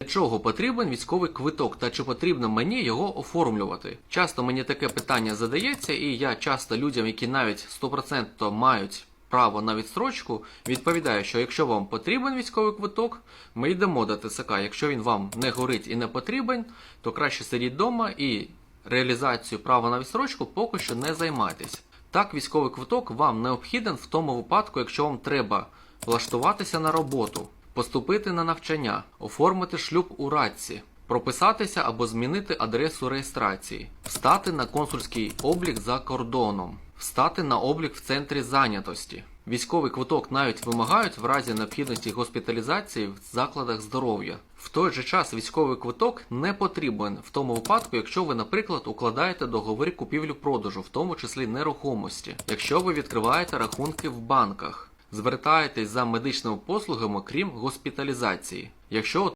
Для чого потрібен військовий квиток та чи потрібно мені його оформлювати? Часто мені таке питання задається, і я часто людям, які навіть 100% мають право на відстрочку, відповідаю, що якщо вам потрібен військовий квиток, ми йдемо до ТСК. Якщо він вам не горить і не потрібен, то краще сидіть вдома і реалізацію права на відстрочку поки що не займайтесь. Так, військовий квиток вам необхіден в тому випадку, якщо вам треба влаштуватися на роботу, поступити на навчання, оформити шлюб у радці, прописатися або змінити адресу реєстрації, встати на консульський облік за кордоном, встати на облік в центрі зайнятості. Військовий квиток навіть вимагають в разі необхідності госпіталізації в закладах здоров'я. В той же час військовий квиток не потрібен в тому випадку, якщо ви, наприклад, укладаєте договори купівлю-продажу, в тому числі нерухомості, якщо ви відкриваєте рахунки в банках, звертаєтесь за медичними послугами, крім госпіталізації. Якщо